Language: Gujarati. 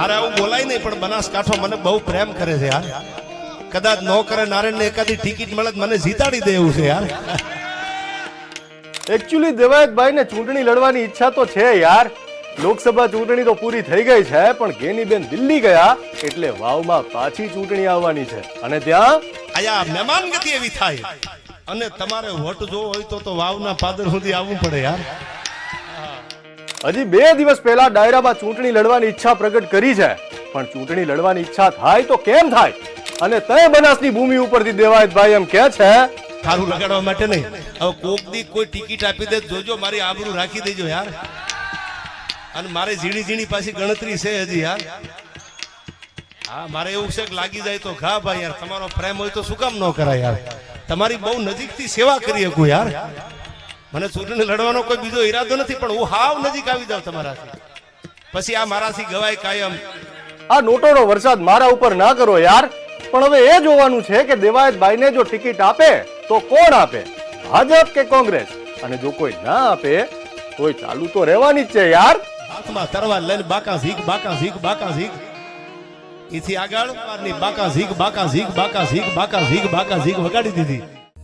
મારે આવું બોલાય નહીં પણ બનાસકાંઠો મને બહુ પ્રેમ કરે છે યાર. કદાચ નો કરે નારાયણને એકાદી ટિકિટ મળે મને જીતાડી દે એવું છે યાર. એકચ્યુઅલી દેવાયતભાઈને ચૂંટણી લડવાની ઈચ્છા તો છે યાર. લોકસભા ચૂંટણી તો પૂરી થઈ ગઈ છે પણ ગેનીબેન દિલ્હી ગયા એટલે વાવમાં પાછી ચૂંટણી આવવાની છે. અને ત્યાં? આયા મહેમાન ગતિ એવી થાય. અને તમારે વોટ જોવો હોય તો તો વાવના પાદર સુધી આવવું પડે યાર. હજી બે દિવસ પહેલા ડાયરામાં ચૂંટણી લડવાની ઈચ્છા પ્રગટ કરી છે. પણ ચૂંટણી લડવાની ઈચ્છા થાય તો કેમ થાય? અને તે બનાસની ભૂમિ ઉપરથી દેવાયતભાઈ એમ કે છે સારું લગાડવા માટે નહીં. હવે કોક દી કોઈ ટિકિટ આપી દે, જોજો, મારી આબરૂ રાખી દેજો, યાર. અને મારે ઝીણી ઝીણી પાછી ગણતરી છે હજી, યાર. હા, મારે એવું છે કે લાગી જાય તો ઘા ભાઈ, યાર. તમારો પ્રેમ હોય તો શું કામ ન કરાય, યાર? તમારી બહુ નજીકથી સેવા કરી શકું, યાર. મને ચૂંટણી લડવાનો કોઈ બીજો ઈરાદો નથી પણ હું હાવ નજીક આવી જાઉં તમારાથી પછી આ મારાથી ગવાય કાયમ. આ નોટોનો વરસાદ મારા ઉપર ના કરો યાર. પણ હવે એ જોવાનું છે કે દેવાયતભાઈને જો ટિકિટ આપે તો કોણ આપે? ભાજપ કે કોંગ્રેસ? અને જો કોઈ ના આપે કોઈ ચાલુ તો રહેવાની જ છે યાર. હાથમાં તરવાર લઈને બાકા ઝીક બાકા ઝીક બાકા ઝીક. એથી આગળ બાકા ઝીક બાકા ઝીક બાકા ઝીક બાકા ઝીક બાકા ઝીક વગાડી દીધી.